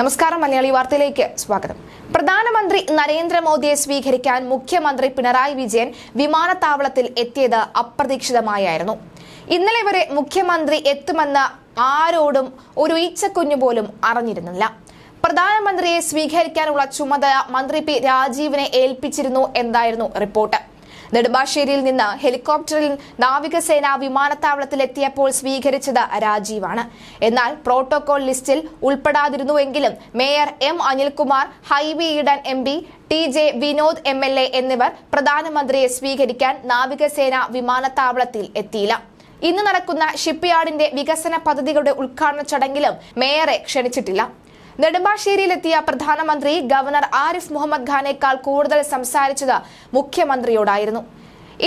നമസ്കാരം മലയാളി വാർത്തയിലേക്ക് സ്വാഗതം. പ്രധാനമന്ത്രി നരേന്ദ്രമോദിയെ സ്വീകരിക്കാൻ മുഖ്യമന്ത്രി പിണറായി വിജയൻ വിമാനത്താവളത്തിൽ എത്തിയത് അപ്രതീക്ഷിതമായായിരുന്നു. ഇന്നലെ വരെ മുഖ്യമന്ത്രി എത്തുമെന്ന് ആരോടും ഒരു ഈച്ചക്കുഞ്ഞു പോലും അറിഞ്ഞിരുന്നില്ല. പ്രധാനമന്ത്രിയെ സ്വീകരിക്കാനുള്ള ചുമതല മന്ത്രി പി രാജീവിനെ ഏൽപ്പിച്ചിരുന്നു എന്തായിരുന്നു റിപ്പോർട്ട്. നെടുമ്പാശ്ശേരിയിൽ നിന്ന് ഹെലികോപ്റ്ററിൽ നാവികസേന വിമാനത്താവളത്തിലെത്തിയപ്പോൾ സ്വീകരിച്ചത് രാജീവാണ്. എന്നാൽ പ്രോട്ടോകോൾ ലിസ്റ്റിൽ ഉൾപ്പെടാതിരുന്നുവെങ്കിലും mayor M Anilkumar Hibi Eden M P T J Vinod M L A എന്നിവർ പ്രധാനമന്ത്രിയെ സ്വീകരിക്കാൻ നാവികസേന വിമാനത്താവളത്തിൽ എത്തിയില്ല. ഇന്ന് നടക്കുന്ന ഷിപ്പ്യാർഡിന്റെ വികസന പദ്ധതികളുടെ ഉദ്ഘാടന ചടങ്ങിലും മേയറെ ക്ഷണിച്ചിട്ടില്ല. നെടുമ്പാശ്ശേരിയിലെത്തിയ പ്രധാനമന്ത്രി ഗവർണർ ആരിഫ് മുഹമ്മദ് ഖാനേക്കാൾ കൂടുതൽ സംസാരിച്ചത് മുഖ്യമന്ത്രിയോടായിരുന്നു.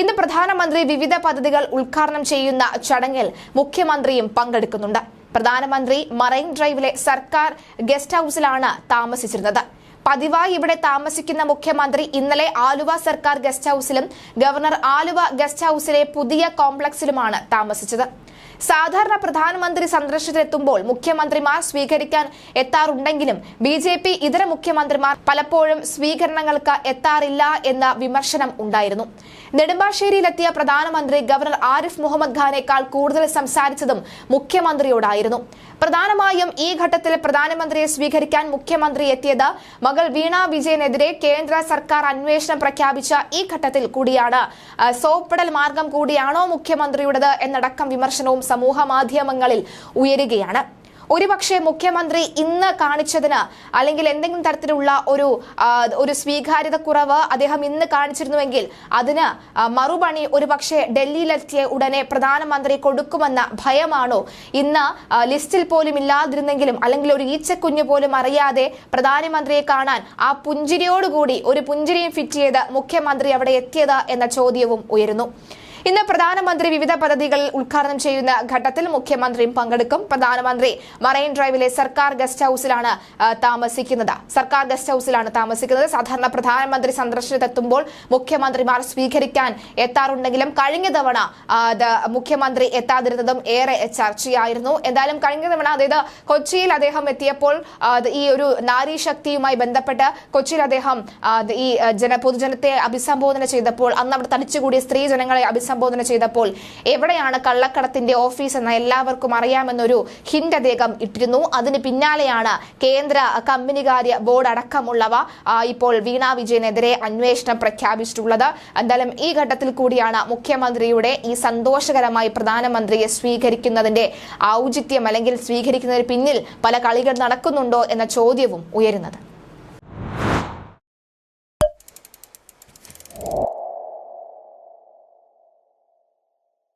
ഇന്ന് പ്രധാനമന്ത്രി വിവിധ പദ്ധതികൾ ഉദ്ഘാടനം ചെയ്യുന്ന ചടങ്ങിൽ മുഖ്യമന്ത്രിയും പങ്കെടുക്കുന്നുണ്ട്. പ്രധാനമന്ത്രി മറൈൻ ഡ്രൈവിലെ സർക്കാർ ഗസ്റ്റ് ഹൌസിലാണ് താമസിച്ചിരുന്നത്. പതിവായി ഇവിടെ താമസിക്കുന്ന മുഖ്യമന്ത്രി ഇന്നലെ ആലുവ സർക്കാർ ഗസ്റ്റ് ഹൌസിലും ഗവർണർ ആലുവ ഗസ്റ്റ് ഹൌസിലെ പുതിയ കോംപ്ലക്സിലുമാണ് താമസിച്ചത്. സാധാരണ പ്രധാനമന്ത്രി സന്ദർശനത്തിലെത്തുമ്പോൾ മുഖ്യമന്ത്രിമാർ സ്വീകരിക്കാൻ എത്താറുണ്ടെങ്കിലും ബി ജെ പി ഇതര മുഖ്യമന്ത്രിമാർ പലപ്പോഴും സ്വീകരണങ്ങൾക്ക് എത്താറില്ല എന്ന വിമർശനം ഉണ്ടായിരുന്നു. നെടുമ്പാശ്ശേരിയിലെത്തിയ പ്രധാനമന്ത്രി ഗവർണർ ആരിഫ് മുഹമ്മദ് ഖാനേക്കാൾ കൂടുതൽ സംസാരിച്ചതും മുഖ്യമന്ത്രിയോടായിരുന്നു. പ്രധാനമായും ഈ ഘട്ടത്തിൽ പ്രധാനമന്ത്രിയെ സ്വീകരിക്കാൻ മുഖ്യമന്ത്രി എത്തിയത് മകൾ വീണ വിജയനെതിരെ കേന്ദ്ര സർക്കാർ അന്വേഷണം പ്രഖ്യാപിച്ച ഈ ഘട്ടത്തിൽ കൂടിയാണ്. സോപ്പിടൽ മാർഗം കൂടിയാണോ മുഖ്യമന്ത്രിയുടേത് എന്നടക്കം വിമർശനവും സമൂഹ മാധ്യമങ്ങളിൽ ഉയരുകയാണ്. ഒരുപക്ഷെ മുഖ്യമന്ത്രി ഇന്ന് കാണിച്ചതിന് അല്ലെങ്കിൽ എന്തെങ്കിലും തരത്തിലുള്ള ഒരു ഒരു സ്വീകാര്യത കുറവ് അദ്ദേഹം ഇന്ന് കാണിച്ചിരുന്നുവെങ്കിൽ അതിന് മറുപണി ഒരുപക്ഷെ ഡൽഹിയിലെത്തിയ ഉടനെ പ്രധാനമന്ത്രി കൊടുക്കുമെന്ന ഭയമാണോ ഇന്ന് ലിസ്റ്റിൽ പോലും ഇല്ലാതിരുന്നെങ്കിലും അല്ലെങ്കിൽ ഒരു ഈച്ചക്കുഞ്ഞ് പോലും അറിയാതെ പ്രധാനമന്ത്രിയെ കാണാൻ ആ പുഞ്ചിരിയോടുകൂടി ഒരു പുഞ്ചിരിയും ഫിറ്റ് ചെയ്ത് മുഖ്യമന്ത്രി അവിടെ എത്തിയത് എന്ന ചോദ്യവും ഉയരുന്നു. ഇന്ന് പ്രധാനമന്ത്രി വിവിധ പദ്ധതികൾ ഉദ്ഘാടനം ചെയ്യുന്ന ഘട്ടത്തിൽ മുഖ്യമന്ത്രിയും പങ്കെടുക്കും. പ്രധാനമന്ത്രി മറൈൻ ഡ്രൈവിലെ സർക്കാർ ഗസ്റ്റ് ഹൌസിലാണ് താമസിക്കുന്നത്. സർക്കാർ ഗസ്റ്റ് ഹൌസിലാണ് താമസിക്കുന്നത്. സാധാരണ പ്രധാനമന്ത്രി സന്ദർശനത്തെത്തുമ്പോൾ മുഖ്യമന്ത്രിമാർ സ്വീകരിക്കാൻ എത്താറുണ്ടെങ്കിലും കഴിഞ്ഞ തവണ മുഖ്യമന്ത്രി എത്താതിരുന്നതും ഏറെ ചർച്ചയായിരുന്നു. എന്തായാലും കഴിഞ്ഞ തവണ അതായത് കൊച്ചിയിൽ അദ്ദേഹം എത്തിയപ്പോൾ ഈ ഒരു നാരി ശക്തിയുമായി ബന്ധപ്പെട്ട് കൊച്ചിയിൽ അദ്ദേഹം ഈ ജന പൊതുജനത്തെ അഭിസംബോധന ചെയ്തപ്പോൾ അന്ന് അവിടെ തടിച്ചുകൂടിയ സ്ത്രീ ജനങ്ങളെ അഭിസംബോധന ചെയ്തപ്പോൾ എവിടെയാണ് കള്ളക്കടത്തിന്റെ ഓഫീസ് എന്ന് എല്ലാവർക്കും അറിയാമെന്നൊരു ഹിന്റ് അദ്ദേഹം ഇട്ടിരുന്നു. അതിന് പിന്നാലെയാണ് കേന്ദ്ര കമ്പനികാര്യ ബോർഡ് അടക്കമുള്ളവ ഇപ്പോൾ വീണ വിജയനെതിരെ അന്വേഷണം പ്രഖ്യാപിച്ചിട്ടുള്ളത്. എന്തായാലും ഈ ഘട്ടത്തിൽ കൂടിയാണ് മുഖ്യമന്ത്രിയുടെ ഈ സന്തോഷകരമായി പ്രധാനമന്ത്രിയെ സ്വീകരിക്കുന്നതിന്റെ ഔചിത്യം അല്ലെങ്കിൽ സ്വീകരിക്കുന്നതിന് പിന്നിൽ പല കളികൾ നടക്കുന്നുണ്ടോ എന്ന ചോദ്യവും ഉയരുന്നത്.